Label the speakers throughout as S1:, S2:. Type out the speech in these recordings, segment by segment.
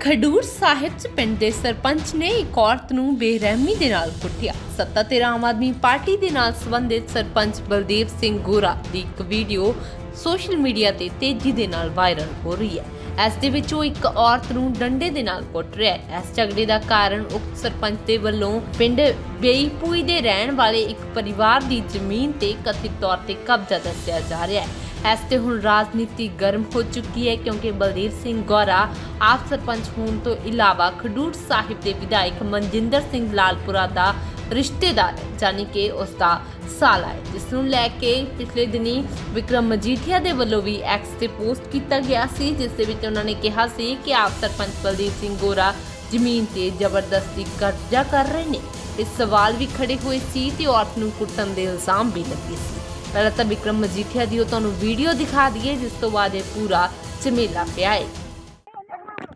S1: ਖਡੂਰ ਸਾਹਿਬ ਚ ਪਿੰਡ ਦੇ ਸਰਪੰਚ ਨੇ ਇੱਕ ਔਰਤ ਨੂੰ ਬੇਰਹਿਮੀ ਦੇ ਨਾਲ ਕੁੱਟਿਆ। ਸੱਤਾ ਤੇ ਆਮ ਆਦਮੀ ਪਾਰਟੀ ਦੇ ਨਾਲ ਸੰਬੰਧਿਤ ਸਰਪੰਚ ਬਲਦੇਵ ਸਿੰਘ ਗੋਰਾ ਦੀ ਇੱਕ ਵੀਡੀਓ ਸੋਸ਼ਲ ਮੀਡੀਆ ਤੇ ਤੇਜ਼ੀ ਦੇ ਨਾਲ ਵਾਇਰਲ ਹੋ ਰਹੀ ਹੈ। ਇਸ ਦੇ ਵਿੱਚ ਉਹ ਇੱਕ ਔਰਤ ਨੂੰ ਡੰਡੇ ਦੇ ਨਾਲ ਕੁੱਟ ਰਿਹਾ ਹੈ। ਇਸ ਝਗੜੇ ਦਾ ਕਾਰਨ ਉਕਤ ਸਰਪੰਚ ਦੇ ਵੱਲੋਂ ਪਿੰਡ ਬੇਈਪੂਈ ਦੇ ਰਹਿਣ ਵਾਲੇ ਇੱਕ ਪਰਿਵਾਰ ਦੀ ਜ਼ਮੀਨ ਤੇ ਕਥਿਤ ਤੌਰ ਤੇ ਕਬਜ਼ਾ ਦੱਸਿਆ ਜਾ ਰਿਹਾ ਹੈ। ਇਸ ਤੇ ਹੁਣ ਰਾਜਨੀਤੀ ਗਰਮ ਹੋ ਚੁੱਕੀ ਹੈ ਕਿਉਂਕਿ ਬਲਦੇਵ ਸਿੰਘ ਗੌਰਾ ਆਪ ਸਰਪੰਚ ਹੋਣ ਤੋਂ ਇਲਾਵਾ ਖਡੂਰ ਸਾਹਿਬ ਦੇ ਵਿਧਾਇਕ ਮਨਜਿੰਦਰ ਸਿੰਘ ਲਾਲਪੁਰਾ ਦਾ ਰਿਸ਼ਤੇਦਾਰ ਹੈ ਜਾਨੀ ਕਿ ਉਸ ਦਾ ਸਾਲਾ ਹੈ। ਜਿਸ ਨੂੰ ਲੈ ਕੇ ਪਿਛਲੇ ਦਿਨੀ ਵਿਕਰਮ ਮਜੀਠੀਆ ਦੇ ਵੱਲੋਂ ਵੀ ਐਕਸ ਤੇ ਪੋਸਟ ਕੀਤਾ ਗਿਆ ਸੀ, ਜਿਸ ਦੇ ਵਿੱਚ ਉਹਨਾਂ ਨੇ ਕਿਹਾ ਸੀ ਕਿ ਆਪ ਸਰਪੰਚ ਬਲਦੀਪ ਸਿੰਘ ਗੋਰਾ ਜ਼ਮੀਨ ਤੇ ਜ਼ਬਰਦਸਤੀ ਕਬਜ਼ਾ ਕਰ ਰਹੇ ਨੇ। ਇਸ ਸਵਾਲ ਵੀ ਖੜੇ ਹੋਏ ਸੀ ਤੇ ਔਰਤ ਨੂੰ ਕੁੱਟਣ ਦੇ ਇਲਜ਼ਾਮ ਵੀ ਲੱਗੇ ਸੀ। ਪਹਿਲਾਂ ਤਾਂ ਵਿਕਰਮ ਮਜੀਠੀਆ ਦੀ ਉਹ ਤੁਹਾਨੂੰ ਵੀਡੀਓ ਦਿਖਾ ਦਈਏ ਜਿਸ ਤੋਂ ਬਾਅਦ ਇਹ ਪੂਰਾ ਝਮੇਲਾ ਪਿਆ ਹੈ।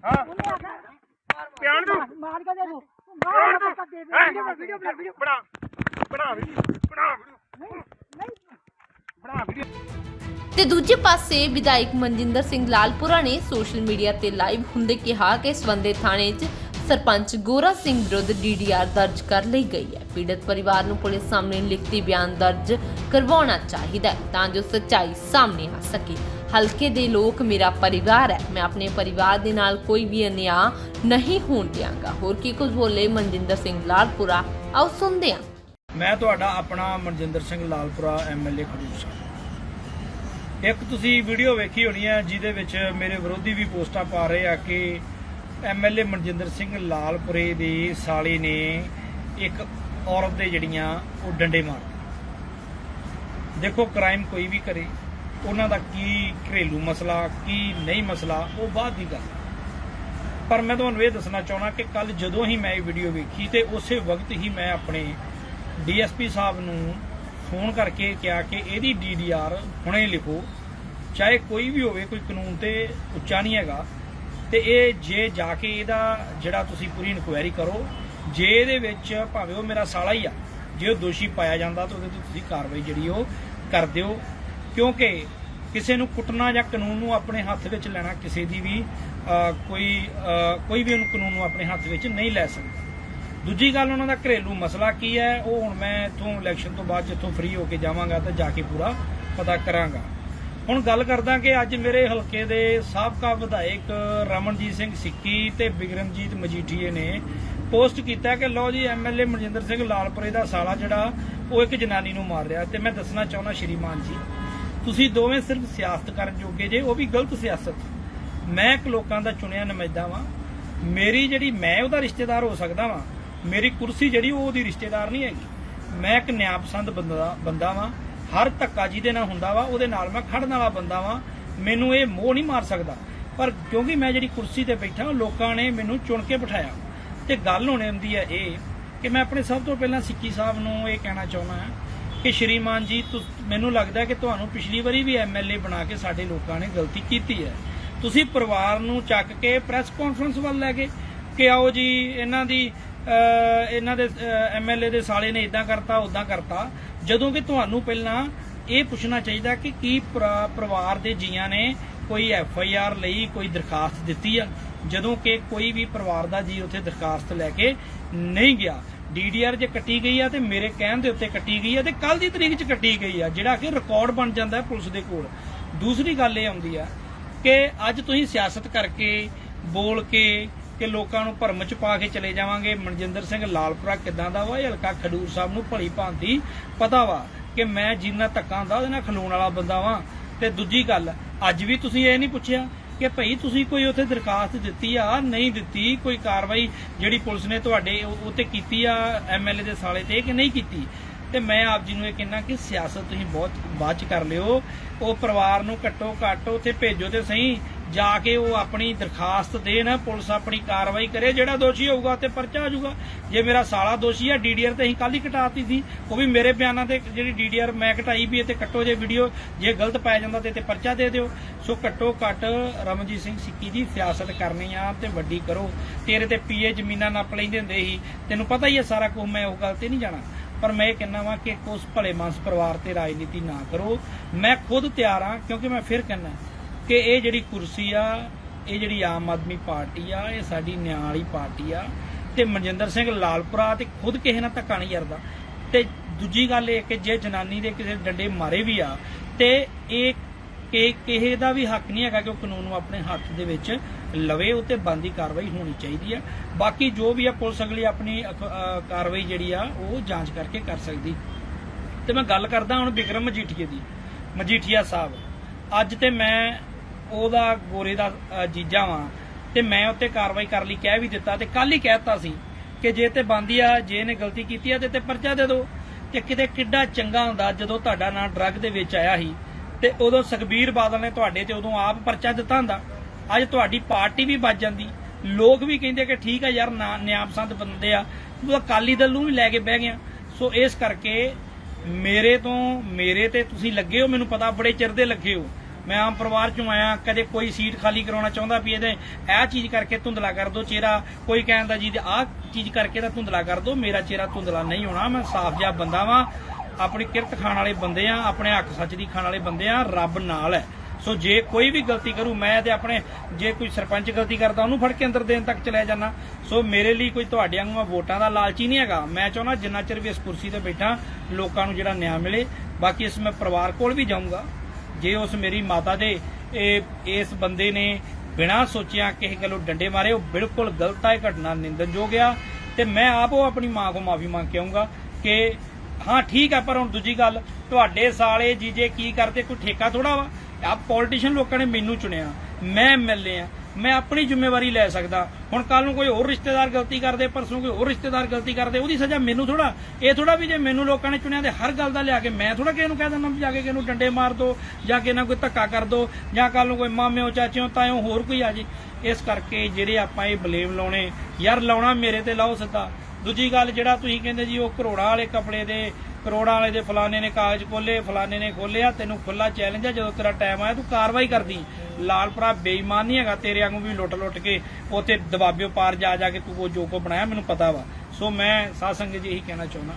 S2: ਹਾਂ ਪਿਆਣ ਦੋ
S3: ਮਾਰ ਕੇ ਦੇ ਦੂ। ਮਾਰ ਕੇ ਦੇ ਦੇ। ਵੀਡੀਓ ਵੀਡੀਓ
S2: ਬਣਾ ਬਣਾ। ਵੀਡੀਓ ਬਣਾ ਵੀਡੀਓ
S3: ਨਹੀਂ
S2: ਬਣਾ ਵੀਡੀਓ
S1: ਤੇ ਦੂਜੇ ਪਾਸੇ ਵਿਧਾਇਕ ਮਨਜਿੰਦਰ ਸਿੰਘ ਲਾਲਪੁਰਾ ਨੇ ਸੋਸ਼ਲ ਮੀਡੀਆ ਤੇ ਲਾਈਵ ਹੁੰਦੇ ਕਿਹਾ ਕਿ ਸਬੰਧੇ ਥਾਣੇ 'ਚ ਸਰਪੰਚ ਗੋਰਾ ਸਿੰਘ ਵਿਰੁੱਧ ਡੀਡੀਆਰ ਦਰਜ ਕਰ ਲਈ ਗਈ ਹੈ। ਪੀੜਤ ਪਰਿਵਾਰ ਨੂੰ ਪੁਲਿਸ ਸਾਹਮਣੇ ਲਿਖਤੀ ਬਿਆਨ ਦਰਜ ਕਰਵਾਉਣਾ ਚਾਹੀਦਾ ਹੈ ਤਾਂ ਜੋ ਸੱਚਾਈ ਸਾਹਮਣੇ ਆ ਸਕੇ। ਹਲਕੇ ਦੇ ਲੋਕ ਮੇਰਾ ਪਰਿਵਾਰ ਹੈ। ਮੈਂ ਆਪਣੇ ਪਰਿਵਾਰ ਦੇ ਨਾਲ ਕੋਈ ਵੀ ਅਨਿਆਂ ਨਹੀਂ ਹੋਣ ਦਿਆਂਗਾ। ਹੋਰ ਕੀ ਕੁਝ ਬੋਲੇ ਮਨਜਿੰਦਰ ਸਿੰਘ ਲਾਲਪੁਰਾ? ਆਓ ਸੁਣਦੇ ਹਾਂ।
S4: ਮੈਂ ਤੁਹਾਡਾ ਆਪਣਾ ਮਨਜਿੰਦਰ ਸਿੰਘ ਲਾਲਪੁਰਾ ਐਮਐਲਏ ਖਡੂਰ ਸਾਹਿਬ। ਇੱਕ ਤੁਸੀਂ ਵੀਡੀਓ ਵੇਖੀ ਹੋਣੀ ਹੈ, ਜਿਹਦੇ ਵਿੱਚ ਮੇਰੇ ਵਿਰੋਧੀ ਵੀ ਪੋਸਟਾਂ ਪਾ ਰਹੇ ਆ ਕਿ ਐਮਐਲਏ ਮਨਜਿੰਦਰ ਸਿੰਘ ਲਾਲਪੁਰੇ ਦੇ ਸਾਲੇ ਨੇ ਇੱਕ ਔਰਤ ਦੇ ਜਿਹੜੀਆਂ ਉਹ ਡੰਡੇ ਮਾਰ ਦੇਖੋ ਕ੍ਰਾਈਮ ਕੋਈ ਵੀ ਕਰੇ, ਉਹਨਾਂ ਦਾ ਕੀ ਘਰੇਲੂ ਮਸਲਾ, ਕੀ ਨਹੀਂ ਮਸਲਾ, ਉਹ ਬਾਅਦ ਦੀ ਗੱਲ ਪਰ ਮੈਂ ਤੁਹਾਨੂੰ ਇਹ ਦੱਸਣਾ ਚਾਹਣਾ ਕਿ ਕੱਲ ਜਦੋਂ ਹੀ ਮੈਂ ਇਹ ਵੀਡੀਓ ਵੇਖੀ ਤੇ ਉਸੇ ਵਕਤ ਹੀ ਮੈਂ ਆਪਣੇ ਡੀਐਸਪੀ ਸਾਹਿਬ ਨੂੰ ਫੋਨ ਕਰਕੇ ਕਿਹਾ ਕਿ ਇਹਦੀ ਡੀਡੀਆਰ ਹੁਣੇ ਲਿਖੋ, ਚਾਹੇ ਕੋਈ ਵੀ ਹੋਵੇ, ਕੋਈ ਕਾਨੂੰਨ ਤੇ ਉੱਚਾ ਨਹੀਂ ਹੈਗਾ ਤੇ ਇਹ ਜੇ ਜਾ ਕੇ ਇਹਦਾ ਜਿਹੜਾ ਤੁਸੀਂ ਪੂਰੀ ਇਨਕੁਆਇਰੀ ਕਰੋ, ਜੇ ਇਹਦੇ ਵਿੱਚ ਭਾਵੇਂ ਉਹ ਮੇਰਾ ਸਾਲਾ ਹੀ ਆ, ਜੇ ਉਹ ਦੋਸ਼ੀ ਪਾਇਆ ਜਾਂਦਾ ਤਾਂ ਉਹਦੇ ਤੇ ਤੁਸੀਂ ਕਾਰਵਾਈ ਜਿਹੜੀ ਉਹ ਕਰ ਦਿਓ। ਕਿਉਂਕਿ ਕਿਸੇ ਨੂੰ ਕੁੱਟਣਾ ਜਾਂ ਕਾਨੂੰਨ ਨੂੰ ਆਪਣੇ ਹੱਥ ਵਿੱਚ ਲੈਣਾ ਕਿਸੇ ਦੀ ਵੀ ਕੋਈ ਕੋਈ ਵੀ ਉਹਨੂੰ ਕਾਨੂੰਨ ਨੂੰ ਆਪਣੇ ਹੱਥ ਵਿੱਚ ਨਹੀਂ ਲੈ ਸਕਦਾ। ਦੂਜੀ ਗੱਲ ਉਹਨਾਂ ਦਾ ਘਰੇਲੂ ਮਸਲਾ ਕੀ ਹੈ, ਉਹ ਹੁਣ ਮੈਂ ਇੱਥੋਂ ਇਲੈਕਸ਼ਨ ਤੋਂ ਬਾਅਦ ਜਿੱਥੋਂ ਫ੍ਰੀ ਹੋ ਕੇ ਜਾਵਾਂਗਾ ਤਾਂ ਜਾ ਕੇ ਪੂਰਾ ਪਤਾ ਕਰਾਂਗਾ। ਹੁਣ ਗੱਲ ਕਰਦਾ ਕਿ ਅੱਜ ਮੇਰੇ ਹਲਕੇ ਦੇ ਸਾਬਕਾ ਵਿਧਾਇਕ ਰਮਨਜੀਤ ਸਿੰਘ ਸਿੱਕੀ ਤੇ ਬਿਗਰਮਜੀਤ ਮਜੀਠੀਏ ਨੇ ਪੋਸਟ ਕੀਤਾ ਕਿ ਲਓ ਜੀ ਐਮਐਲਏ ਮਨਜਿੰਦਰ ਸਿੰਘ ਲਾਲਪੁਰੇ ਦਾ ਸਾਲਾ ਜਿਹੜਾ, ਉਹ ਇੱਕ ਜਨਾਨੀ ਨੂੰ ਮਾਰ ਰਿਹਾ ਤੇ ਮੈਂ ਦੱਸਣਾ ਚਾਹੁੰਦਾ ਸ਼੍ਰੀਮਾਨ ਜੀ, ਤੁਸੀਂ ਦੋਵੇਂ ਸਿਰਫ ਸਿਆਸਤ ਕਰਨ ਜੋਗੇ ਜੇ, ਉਹ ਵੀ ਗਲਤ ਸਿਆਸਤ। ਮੈਂ ਇੱਕ ਲੋਕਾਂ ਦਾ ਚੁਣਿਆ ਨੁਮਾਇੰਦਾ ਵਾਂ। ਮੇਰੀ ਜਿਹੜੀ ਮੈਂ ਉਹਦਾ ਰਿਸ਼ਤੇਦਾਰ ਹੋ ਸਕਦਾ ਵਾਂ। ਮੇਰੀ ਕੁਰਸੀ ਜਿਹੜੀ ਉਹ ਉਹਦੀ ਰਿਸ਼ਤੇਦਾਰ ਨਹੀਂ ਹੈਗੀ। ਮੈਂ ਇੱਕ ਨਿਆਂਪਸੰਦ ਬੰਦਾ ਬੰਦਾ ਵਾਂ। ਹਰ ਧੱਕਾ ਜਿਹਦੇ ਨਾਲ ਹੁੰਦਾ ਵਾ, ਉਹਦੇ ਨਾਲ ਮੈਂ ਖੜਨ ਵਾਲਾ ਬੰਦਾ ਵਾਂ। ਮੈਨੂੰ ਇਹ ਮੋਹ ਨਹੀਂ ਮਾਰ ਸਕਦਾ। ਪਰ ਕਿਉਂਕਿ ਮੈਂ ਜਿਹੜੀ ਕੁਰਸੀ ਤੇ ਬੈਠਾ, ਲੋਕਾਂ ਨੇ ਮੈਨੂੰ ਚੁਣ ਕੇ ਬਿਠਾਇਆ। ਤੇ ਗੱਲ ਹੋਣੀ ਹੁੰਦੀ ਹੈ ਇਹ ਕਿ ਮੈਂ ਆਪਣੇ ਸਭ ਤੋਂ ਪਹਿਲਾਂ ਸਿੱਕੀ ਸਾਹਿਬ ਨੂੰ ਇਹ ਕਹਿਣਾ ਚਾਹੁੰਦਾ ਹਾਂ ਕਿ ਸ਼੍ਰੀਮਾਨ ਜੀ ਮੈਨੂੰ ਲੱਗਦਾ ਕਿ ਤੁਹਾਨੂੰ ਪਿਛਲੀ ਵਾਰੀ ਵੀ ਐਮਐਲਏ ਬਣਾ ਕੇ ਸਾਡੇ ਲੋਕਾਂ ਨੇ ਗਲਤੀ ਕੀਤੀ ਹੈ। ਤੁਸੀਂ ਪਰਿਵਾਰ ਨੂੰ ਚੱਕ ਕੇ ਪ੍ਰੈਸ ਕਾਨਫਰੰਸ ਵੱਲ ਲੈ ਗਏ ਕਿ ਆਓ ਜੀ, ਇਹਨਾਂ ਦੀ ਇਹਨਾਂ ਦੇ ਐਮਐਲਏ ਦੇ ਸਾਲੇ ਨੇ ਇਦਾਂ ਕਰਤਾ ਉਦਾਂ ਕਰਤਾ। ਜਦੋਂ ਕਿ ਤੁਹਾਨੂੰ ਪਹਿਲਾਂ ਇਹ ਪੁੱਛਣਾ ਚਾਹੀਦਾ ਕਿ ਕੀ ਪਰਿਵਾਰ ਦੇ ਜੀਆਂ ਨੇ ਕੋਈ ਐਫ ਆਈ ਆਰ ਲਈ ਕੋਈ ਦਰਖਾਸਤ ਦਿੱਤੀ ਆ? ਜਦੋਂ ਕਿ ਕੋਈ ਵੀ ਪਰਿਵਾਰ ਦਾ ਜੀ ਉੱਥੇ ਦਰਖਾਸਤ ਲੈ ਕੇ ਨਹੀਂ ਗਿਆ। ਡੀਡੀਆਰ ਜੇ ਕੱਟੀ ਗਈ ਆ ਤੇ ਮੇਰੇ ਕਹਿਣ ਦੇ ਉੱਤੇ ਕੱਟੀ ਗਈ ਆ ਤੇ ਕੱਲ ਦੀ ਤਰੀਕ 'ਚ ਕੱਟੀ ਗਈ ਆ, ਜਿਹੜਾ ਕਿ ਰਿਕਾਰਡ ਬਣ ਜਾਂਦਾ ਹੈ ਪੁਲਿਸ ਦੇ ਕੋਲ। ਦੂਸਰੀ ਗੱਲ ਇਹ ਆਉਂਦੀ ਆ ਕਿ ਅੱਜ ਤੁਸੀਂ ਸਿਆਸਤ ਕਰਕੇ ਬੋਲ ਕੇ ਕਿ ਲੋਕਾਂ ਨੂੰ ਭਰਮ ਚ ਪਾ ਕੇ ਚਲੇ ਜਾਵਾਂਗੇ। ਮਨਜਿੰਦਰ ਸਿੰਘ ਲਾਲਪੁਰਾ ਕਿਦਾਂ ਦਾ ਵਾ? ਇਹ ਹਲਕਾ ਖਡੂਰ ਸਾਹਿਬ ਨੂੰ ਭਲੀ ਭਾਂਤੀ ਪਤਾ ਵਾ ਕਿ ਮੈਂ ਜਿੰਨਾ ਧੱਕਾ ਹੁੰਦਾ ਉਹਦੇ ਨਾਲ ਖਲੋਣ ਵਾਲਾ ਬੰਦਾ ਵਾਂ। ਤੇ ਦੂਜੀ ਗੱਲ, ਅੱਜ ਵੀ ਤੁਸੀਂ ਇਹ ਨਹੀਂ ਪੁੱਛਿਆ ਕਿ ਭਈ ਤੁਸੀਂ ਕੋਈ ਉੱਥੇ ਦਰਖਾਸਤ ਦਿੱਤੀ ਆ, ਨਹੀਂ ਦਿੱਤੀ, ਕੋਈ ਕਾਰਵਾਈ ਜਿਹੜੀ ਪੁਲਿਸ ਨੇ ਤੁਹਾਡੇ ਉਹ- ਉੱਤੇ ਕੀਤੀ ਆ ਐਮਐਲਏ ਦੇ ਸਾਲੇ ਤੇ ਕਿ ਨਹੀਂ ਕੀਤੀ? ਤੇ ਮੈਂ ਆਪ ਜੀ ਨੂੰ ਇਹ ਕਹਿਣਾ ਕਿ ਸਿਆਸਤ ਤੁਸੀਂ ਬਹੁਤ ਬਾਅਦ ਚ ਕਰ ਲਿਓ। ਉਹ ਪਰਿਵਾਰ ਨੂੰ ਘੱਟੋ ਘੱਟ ਉੱਥੇ ਭੇਜੋ ਤੇ ਸਹੀ। ਜਾ ਕੇ ਉਹ ਆਪਣੀ ਦਰਖਾਸਤ ਦੇਣ ਪੁਲਿਸ ਆਪਣੀ ਕਾਰਵਾਈ ਕਰੇ, ਜਿਹੜਾ ਦੋਸ਼ੀ ਹੋਊਗਾ ਤੇ ਪਰਚਾ ਆ ਜਾਊਗਾ। ਜੇ ਮੇਰਾ ਸਾਲਾ ਦੋਸ਼ੀ ਆ ਡੀਡੀਆਰ ਤੇ ਅਸੀਂ ਕੱਲ ਹੀ ਘਟਾਤੀ ਸੀ, ਉਹ ਵੀ ਮੇਰੇ ਬਿਆਨਾਂ ਤੇ ਜਿਹੜੀ ਡੀਡੀਆਰ ਮੈਂ ਘਟਾਈ ਵੀ ਹੈ ਤੇ ਕੱਟੋ ਜੇ ਵੀਡੀਓ, ਜੇ ਗਲਤ ਪਾਇਆ ਜਾਂਦਾ ਤੇ ਤੇ ਪਰਚਾ ਦੇ ਦਿਓ। ਸੋ ਘੱਟੋ ਘੱਟ ਰਮਨਜੀਤ ਸਿੰਘ ਸਿੱਕੀ ਦੀ ਸਿਆਸਤ ਕਰਨੀ ਆ ਤੇ ਵੱਡੀ ਕਰੋ। ਤੇਰੇ ਤੇ ਪੀਏ ਜ਼ਮੀਨਾਂ ਨੱਪ ਲੈਂਦੇ ਹੁੰਦੇ ਸੀ। ਤੈਨੂੰ ਪਤਾ ਹੀ ਹੈ ਸਾਰਾ ਕੁਝ, ਮੈਂ ਉਹ ਗੱਲ ਤੇ ਨਹੀਂ ਜਾਣਾ। ਪਰ ਮੈਂ ਇਹ ਕਹਿੰਦਾ ਵਾਂ ਕਿ ਉਸ ਭਲੇ ਮਾਨਸ ਪਰਿਵਾਰ ਤੇ ਰਾਜਨੀਤੀ ਨਾ ਕਰੋ। ਮੈਂ ਖੁਦ ਤਿਆਰ ਹਾਂ ਕਿਉਂਕਿ ਮੈਂ ਫਿਰ ਕਹਿੰਦਾ ਕਿ ਇਹ ਜਿਹੜੀ ਕੁਰਸੀ ਆ, ਇਹ ਜਿਹੜੀ ਆਮ ਆਦਮੀ ਪਾਰਟੀ ਆ, ਇਹ ਸਾਡੀ ਨਿਆਂ ਵਾਲੀ ਪਾਰਟੀ ਆ ਤੇ ਮਨਜਿੰਦਰ ਸਿੰਘ ਲਾਲਪੁਰਾ ਤੇ ਖੁਦ ਕਿਸੇ ਨਾਲ ਧੱਕਾ ਨਹੀਂ ਕਰਦਾ ਤੇ ਦੂਜੀ ਗੱਲ ਇਹ ਕਿ ਜੇ ਜਨਾਨੀ ਦੇ ਕਿਸੇ ਡੰਡੇ ਮਾਰੇ ਵੀ ਆ, ਤੇ ਇਹ ਕਿ ਕਿਸੇ ਦਾ ਵੀ ਹੱਕ ਨਹੀਂ ਹੈਗਾ ਕਿ ਉਹ ਕਾਨੂੰਨ ਨੂੰ ਆਪਣੇ ਹੱਥ ਦੇ ਵਿੱਚ ਲਵੇ, ਉਹ ਤੇ ਬੰਦੀ ਕਾਰਵਾਈ ਹੋਣੀ ਚਾਹੀਦੀ ਆ। ਬਾਕੀ ਜੋ ਵੀ ਆ, ਪੁਲਿਸ ਅਗਲੀ ਆਪਣੀ ਕਾਰਵਾਈ ਜਿਹੜੀ ਆ, ਉਹ ਜਾਂਚ ਕਰਕੇ ਕਰ ਸਕਦੀ। ਤੇ ਮੈਂ ਗੱਲ ਕਰਦਾ ਹੁਣ ਵਿਕਰਮ ਮਜੀਠੀਏ ਦੀ, ਮਜੀਠੀਆ ਸਾਹਿਬ। ਅੱਜ ਤੇ ਮੈਂ ਉਹਦਾ ਗੋਰੇ ਦਾ ਜੀਜਾ ਵਾਂ। ਤੇ ਮੈਂ ਉੱਤੇ ਕਾਰਵਾਈ ਕਰ ਲਈ, ਕਹਿ ਵੀ ਦਿੱਤਾ ਤੇ ਕੱਲ ਹੀ ਕਹਿਤਾ ਸੀ ਕਿ ਜੇ ਤੇ ਬੰਦੀ ਆ, ਜੇ ਇਹਨੇ ਗਲਤੀ ਕੀਤੀ ਆ ਤੇ ਤੇ ਪਰਚਾ ਦੇ ਦਿਓ। ਤੇ ਕਿਤੇ ਕਿੱਡਾ ਚੰਗਾ ਹੁੰਦਾ ਜਦੋਂ ਤੁਹਾਡਾ ਨਾਂ ਡਰੱਗ ਦੇ ਵਿੱਚ ਆਇਆ ਸੀ ਤੇ ਉਦੋਂ ਸੁਖਬੀਰ ਬਾਦਲ ਨੇ ਤੁਹਾਡੇ ਤੇ ਉਦੋਂ ਆਪ ਪਰਚਾ ਦਿੱਤਾ ਹੁੰਦਾ। ਅੱਜ ਤੁਹਾਡੀ ਪਾਰਟੀ ਵੀ ਬਚ ਜਾਂਦੀ। ਲੋਕ ਵੀ ਕਹਿੰਦੇ ਕਿ ਠੀਕ ਆ ਯਾਰ, ਨਾ- ਨਿਆਂਪਸੰਦ ਬੰਦੇ ਆ। ਉਹ ਅਕਾਲੀ ਦਲ ਨੂੰ ਵੀ ਲੈ ਕੇ ਬਹਿ ਗਿਆ। ਸੋ ਇਸ ਕਰਕੇ ਮੇਰੇ ਤੋਂ, ਮੇਰੇ ਤੇ ਤੁਸੀਂ ਲੱਗੇ ਹੋ, ਮੈਨੂੰ ਪਤਾ ਬੜੇ ਚਿਰ ਦੇ ਲੱਗੇ ਹੋ। ਮੈਂ ਆਮ ਪਰਿਵਾਰ ਚੋਂ ਆਇਆ, ਕਦੇ ਕੋਈ ਸੀਟ ਖਾਲੀ ਕਰਾਉਣਾ ਚਾਹੁੰਦਾ ਵੀ ਇਹਦੇ, ਇਹ ਚੀਜ਼ ਕਰਕੇ ਧੁੰਦਲਾ ਕਰ ਦੋ ਚਿਹਰਾ। ਕੋਈ ਕਹਿੰਦਾ ਜੀ ਆਹ ਚੀਜ਼ ਕਰਕੇ ਤਾਂ ਧੁੰਦਲਾ ਕਰ ਦੋ, ਮੇਰਾ ਚਿਹਰਾ ਧੁੰਦਲਾ ਨਹੀਂ ਹੋਣਾ, ਮੈਂ ਸਾਫ਼ ਜਿਹਾ ਬੰਦਾ ਵਾਂ। ਆਪਣੀ ਕਿਰਤ ਖਾਣ ਵਾਲੇ ਬੰਦੇ ਆ, ਆਪਣੇ ਹੱਕ ਸੱਚ ਦੀ ਖਾਣ ਵਾਲੇ ਬੰਦੇ ਆ, ਰੱਬ ਨਾਲ ਹੈ। ਸੋ ਜੇ ਕੋਈ ਵੀ ਗਲਤੀ ਕਰੂ, ਮੈਂ ਤੇ ਆਪਣੇ, ਜੇ ਕੋਈ ਸਰਪੰਚ ਗਲਤੀ ਕਰਦਾ, ਉਹਨੂੰ ਫੜ ਕੇ ਅੰਦਰ ਦੇਣ ਤੱਕ ਚਲੇ ਜਾਣਾ ਸੋ ਮੇਰੇ ਲਈ ਕੋਈ ਤੁਹਾਡੇ ਵਾਂਗੂ ਮੈਂ ਵੋਟਾਂ ਦਾ ਲਾਲਚੀ ਨਹੀਂ ਹੈਗਾ। ਮੈਂ ਚਾਹੁੰਦਾ ਜਿੰਨਾ ਚਿਰ ਵੀ ਇਸ ਕੁਰਸੀ ਤੇ ਬੈਠਾ, ਲੋਕਾਂ ਨੂੰ ਜਿਹੜਾ ਨਿਆਂ ਮਿਲੇ। ਬਾਕੀ ਇਸ ਮੈਂ ਪਰਿਵਾਰ ਕੋਲ ਵੀ ਜਾਊਂਗਾ। ਜੇ ਉਸ ਮੇਰੀ ਮਾਤਾ ਦੇ ਇਸ ਬੰਦੇ ਨੇ ਬਿਨਾਂ ਸੋਚਿਆ ਕਿਸੇ ਗੱਲੋਂ ਡੰਡੇ ਮਾਰੇ, ਉਹ ਬਿਲਕੁਲ ਗਲਤ ਹੈ ਘਟਨਾ ਨਿੰਦਨਯੋਗ ਆ। ਤੇ ਮੈਂ ਆਪ ਉਹ ਆਪਣੀ ਮਾਂ ਕੋ ਮਾਫੀ ਮੰਗ ਕੇ ਆਉਂਗਾ ਕਿ ਹਾਂ, ਠੀਕ ਆ, ਪਰ ਹੁਣ ਦੂਜੀ ਗੱਲ, ਤੁਹਾਡੇ ਸਾਲੇ ਜੀਜੇ ਕੀ ਕਰਦੇ, ਕੋਈ ਠੇਕਾ ਥੋੜਾ ਵਾ? ਆ ਪੋਲੀਟੀਸ਼ੀਅਨ ਲੋਕਾਂ ਨੇ ਮੈਨੂੰ ਚੁਣਿਆ। ਮੈਂ ਐਮਐਲਏ ਆ। ਮੈਂ ਆਪਣੀ ਜ਼ਿੰਮੇਵਾਰੀ ਲੈ ਸਕਦਾ। ਹੁਣ ਕੱਲ ਨੂੰ ਕੋਈ ਹੋਰ ਰਿਸ਼ਤੇਦਾਰ ਗਲਤੀ ਕਰਦੇ, ਪਰਸੋਂ ਕੋਈ ਹੋਰ ਰਿਸ਼ਤੇਦਾਰ ਗਲਤੀ ਕਰਦੇ, ਉਹਦੀ ਸਜ਼ਾ ਮੈਨੂੰ ਥੋੜਾ ਇਹ ਥੋੜਾ ਵੀ ਜੇ ਮੈਨੂੰ ਲੋਕਾਂ ਨੇ ਚੁਣਿਆ ਤੇ ਹਰ ਗੱਲ ਦਾ ਲਿਆ ਕੇ ਮੈਂ ਥੋੜਾ ਕਿਸੇ ਨੂੰ ਕਹਿ ਦਿੰਦਾ ਵੀ ਜਾ ਕੇ ਕਿਸੇ ਨੂੰ ਡੰਡੇ ਮਾਰ ਦੋ, ਜਾਂ ਕਿਸੇ ਨਾਲ ਕੋਈ ਧੱਕਾ ਕਰ ਦੋ, ਜਾਂ ਕੱਲ ਨੂੰ ਕੋਈ ਮਾਮਿਓ, ਚਾਚਿਓ, ਤਾਇਓ ਹੋਰ ਕੋਈ ਆ ਜੇ। ਇਸ ਕਰਕੇ ਜਿਹੜੇ ਆਪਾਂ ਇਹ ਬਲੇਮ ਲਾਉਣੇ, ਯਾਰ ਲਾਉਣਾ ਮੇਰੇ ਤੇ ਲਾਓ ਸਿੱਧਾ। ਦੂਜੀ ਗੱਲ ਜਿਹੜਾ ਤੁਸੀਂ ਕਹਿੰਦੇ ਜੀ ਉਹ ਕਰੋੜਾਂ ਵਾਲੇ ਕੱਪੜੇ ਦੇ ਕਰੋੜਾਂ ਵਾਲੇ ਦੇ ਫਲਾਣੇ ਨੇ ਕਾਗਜ਼ ਖੋਲੇ ਫਲਾਣੇ ਨੇ ਖੋਲਿਆ ਤੈਨੂੰ ਖੁੱਲਾ ਚੈਲੰਜ ਆ, ਜਦੋਂ ਤੇਰਾ ਟਾਈਮ ਆਇਆ, ਤੂੰ ਕਾਰਵਾਈ ਕਰਦੀ। ਲਾਲਪੁਰਾ ਬੇਈਮਾਨ ਨਹੀਂ ਹੈਗਾ, ਤੇਰੇ ਵਾਂਗੂ ਵੀ ਲੁੱਟ ਲੁੱਟ ਕੇ ਉੱਥੇ ਦਬਾਬਿਓ ਪਾਰ ਜਾ ਜਾ ਕੇ ਤੂੰ ਉਹ ਜੋ ਕੋ ਬਣਾਇਆ, ਮੈਨੂੰ ਪਤਾ ਵਾ। ਸੋ ਮੈਂ ਸਾਧ ਸੰਗਤ ਜੀ ਇਹੀ ਕਹਿਣਾ ਚਾਹੁੰਦਾ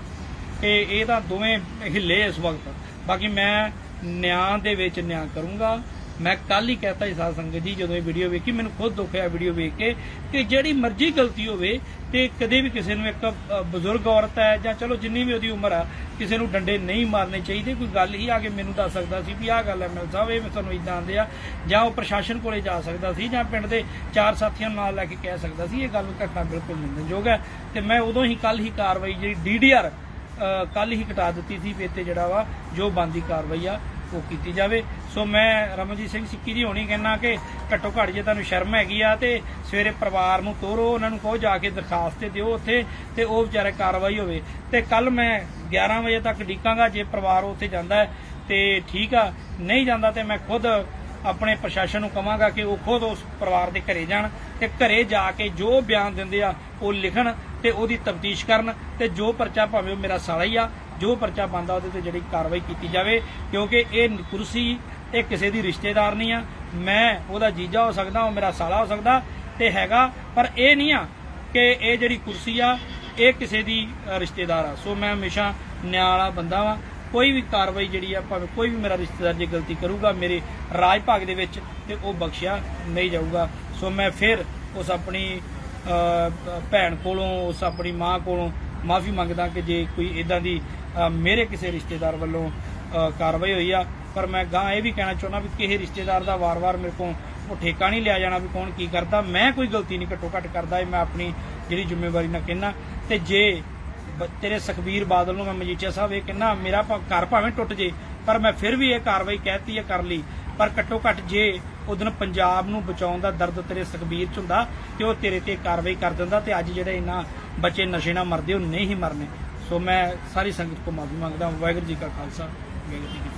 S4: ਕਿ ਇਹ ਤਾਂ ਦੋਵੇਂ ਹਿੱਲੇ ਇਸ ਵਕਤ। ਬਾਕੀ ਮੈਂ ਨਿਆਂ ਦੇ ਵਿੱਚ ਨਿਆਂ ਕਰੂੰਗਾ ਮੈਂ ਕੱਲ ਹੀ ਕਹਤਾ ਸੀ ਸਾਧ ਸੰਗਤ ਜੀ, ਜਦੋਂ ਇਹ ਵੀਡੀਓ ਵੇਖੀ, ਮੈਨੂੰ ਖੁਦ ਦੁੱਖ ਹੋਇਆ ਵੀਡੀਓ ਵੇਖ ਕੇ ਕਿ ਜਿਹੜੀ ਮਰਜ਼ੀ ਗਲਤੀ ਹੋਵੇ ਤੇ ਕਦੇ ਵੀ ਕਿਸੇ ਨੂੰ ਇੱਕ ਬਜ਼ੁਰਗ ਔਰਤ ਹੈ ਜਾਂ ਚਲੋ ਜਿੰਨੀ ਵੀ ਉਹਦੀ ਉਮਰ ਆ, ਕਿਸੇ ਨੂੰ ਡੰਡੇ ਨਹੀਂ ਮਾਰਨੇ ਚਾਹੀਦੇ। ਕੋਈ ਗੱਲ ਹੀ ਆ ਕੇ ਮੈਨੂੰ ਦੱਸ ਸਕਦਾ ਸੀ ਵੀ ਆਹ ਗੱਲ ਹੈ ਮਿਲ ਸਾਹਿਬ ਇਹ ਤੁਹਾਨੂੰ ਇਦਾਂ ਆਂਦੇ ਆ। ਜਾਂ ਉਹ ਪ੍ਰਸ਼ਾਸਨ ਕੋਲੇ ਜਾ ਸਕਦਾ ਸੀ ਜਾਂ ਪਿੰਡ ਦੇ ਚਾਰ ਸਾਥੀਆਂ ਨੂੰ ਨਾਲ ਲੈ ਕੇ ਕਹਿ ਸਕਦਾ ਸੀ। ਇਹ ਗੱਲ ਘਟਨਾ ਬਿਲਕੁਲ ਨਿੰਦਨਯੋਗ ਹੈ ਤੇ ਮੈਂ ਉਦੋਂ ਹੀ ਕੱਲ ਹੀ ਕਾਰਵਾਈ ਜਿਹੜੀ ਡੀਡੀਆਰ ਕੱਲ ਹੀ ਕਟਾ ਦਿੱਤੀ ਸੀ ਵੀ ਇੱਥੇ ਜਿਹੜਾ ਵਾ, ਜੋ ਬੰਦੀ ਕਾਰਵਾਈ ਆ ਉਹ ਕੀਤੀ ਜਾਵੇ। ਸੋ ਮੈਂ ਰਮਨਜੀਤ ਸਿੰਘ ਸਿੱਕੀ ਜੀ ਹੋਣੀ ਕਹਿਣਾ ਕਿ ਘੱਟੋ ਘੱਟ ਜੇ ਤੁਹਾਨੂੰ ਸ਼ਰਮ ਹੈਗੀ ਆ ਤੇ ਸਵੇਰੇ ਪਰਿਵਾਰ ਨੂੰ ਤੋਰੋ, ਉਹਨਾਂ ਨੂੰ ਕਹੋ ਜਾ ਕੇ ਦਰਖਾਸਤ ਤੇ ਦਿਓ ਉੱਥੇ ਤੇ ਉਹ ਵਿਚਾਰੇ ਕਾਰਵਾਈ ਹੋਵੇ। ਤੇ ਕੱਲ ਮੈਂ 11 ਵਜੇ ਤੱਕ ਡੀਕਾਂਗਾ ਜੇ ਪਰਿਵਾਰ ਉੱਥੇ ਜਾਂਦਾ ਤੇ ਠੀਕ ਆ। ਨਹੀਂ ਜਾਂਦਾ ਤੇ ਮੈਂ ਖੁਦ ਆਪਣੇ ਪ੍ਰਸ਼ਾਸਨ ਨੂੰ ਕਹਾਂਗਾ ਕਿ ਉਹ ਖੁਦ ਉਸ ਪਰਿਵਾਰ ਦੇ ਘਰੇ ਜਾਣ ਤੇ ਘਰੇ ਜਾ ਕੇ ਜੋ ਬਿਆਨ ਦਿੰਦੇ ਆ ਉਹ ਲਿਖਣ ਤੇ ਉਹਦੀ ਤਫਤੀਸ਼ ਕਰਨ ਤੇ ਜੋ ਪਰਚਾ ਭਾਵੇਂ ਉਹ ਮੇਰਾ ਸਾਲਾ ਹੀ ਆ ਜੋ ਪਰਚਾ ਬੰਦਾ ਉਹਦੇ ਤੇ ਜਿਹੜੀ ਕਾਰਵਾਈ ਕੀਤੀ ਜਾਵੇ, ਕਿਉਂਕਿ ਇਹ ਕੁਰਸੀ ਇਹ ਕਿਸੇ ਦੀ ਰਿਸ਼ਤੇਦਾਰ ਨਹੀਂ ਆ। ਮੈਂ ਉਹਦਾ ਜੀਜਾ ਹੋ ਸਕਦਾ, ਉਹ ਮੇਰਾ ਸਾਲਾ ਹੋ ਸਕਦਾ ਤੇ ਹੈਗਾ, ਪਰ ਇਹ ਨਹੀਂ ਆ ਕਿ ਇਹ ਜਿਹੜੀ ਕੁਰਸੀ ਆ, ਇਹ ਕਿਸੇ ਦੀ ਰਿਸ਼ਤੇਦਾਰ ਆ। ਸੋ ਮੈਂ ਹਮੇਸ਼ਾ ਨਿਆਂ ਵਾਲਾ ਬੰਦਾ ਵਾਂ। ਕੋਈ ਵੀ ਕਾਰਵਾਈ ਜਿਹੜੀ ਆ, ਭਾਵੇਂ ਕੋਈ ਵੀ ਮੇਰਾ ਰਿਸ਼ਤੇਦਾਰ ਜੇ ਗਲਤੀ ਕਰੂਗਾ, ਮੇਰੇ ਰਾਜ ਭਾਗ ਦੇ ਵਿੱਚ ਤੇ ਉਹ ਬਖਸ਼ਿਆ ਨਹੀਂ ਜਾਊਗਾ। ਸੋ ਮੈਂ ਫਿਰ ਉਸ ਆਪਣੀ ਭੈਣ ਕੋਲੋਂ, ਉਸ ਆਪਣੀ ਮਾਂ ਕੋਲੋਂ ਮਾਫੀ ਮੰਗਦਾ ਕਿ ਜੇ ਕੋਈ ਇਦਾਂ ਦੀ ਮੇਰੇ ਕਿਸੇ ਰਿਸ਼ਤੇਦਾਰ ਵੱਲੋਂ ਕਾਰਵਾਈ ਹੋਈ ਆ। ਪਰ ਮੈਂ ਗਾਂ ਇਹ ਵੀ ਕਹਿਣਾ ਚਾਹੁੰਦਾ ਵੀ ਕਿਸੇ ਰਿਸ਼ਤੇਦਾਰ ਦਾ ਵਾਰ-ਵਾਰ ਮੇਰੇ ਕੋਲ ਉਹ ਠੇਕਾ ਨਹੀਂ ਲਿਆ ਜਾਣਾ ਵੀ ਕੌਣ ਕੀ ਕਰਦਾ। ਮੈਂ ਕੋਈ ਗਲਤੀ ਨਹੀਂ ਘੱਟੋ ਘੱਟ ਕਰਦਾ, ਇਹ ਮੈਂ ਆਪਣੀ ਜਿਹੜੀ ਜ਼ਿੰਮੇਵਾਰੀ ਨਾਲ ਕਹਿਣਾ ਤੇ ਜੇ ਤੇਰੇ ਸੁਖਬੀਰ ਬਾਦਲ ਨੂੰ ਮੈਂ ਮਜੀਠੀਆ ਸਾਹਿਬ ਇਹ ਕਹਿੰਦਾ, ਮੇਰਾ ਘਰ ਭਾਵੇਂ ਟੁੱਟ ਜੇ, ਪਰ ਮੈਂ ਫਿਰ ਵੀ ਇਹ ਕਾਰਵਾਈ ਕਹਿਤੀ ਹੈ ਕਰ ਲਈ। ਪਰ ਘੱਟੋ ਘੱਟ ਜੇ ਉਦੋਂ ਪੰਜਾਬ ਨੂੰ ਬਚਾਉਣ ਦਾ ਦਰਦ ਤੇਰੇ ਸੁਖਬੀਰ ਚ ਹੁੰਦਾ, ਤੇ ਉਹ ਤੇਰੇ ਤੇ ਕਾਰਵਾਈ ਕਰ ਦਿੰਦਾ, ਤੇ ਅੱਜ ਜਿਹੜੇ ਇਹਨਾਂ ਬੱਚੇ ਨਸ਼ੇ ਨਾਲ ਮਰਦੇ, ਉਹ ਨਹੀਂ ਮਰਨੇ। ਸੋ ਮੈਂ ਸਾਰੀ ਸੰਗਤ ਕੋ ਮਾਫੀ ਮੰਗਦਾ ਹਾਂ। ਵਾਹਿਗੁਰੂ ਜੀ ਕਾ ਖਾਲਸਾ, ਵਾਹਿਗੁਰੂ ਜੀ ਕੀ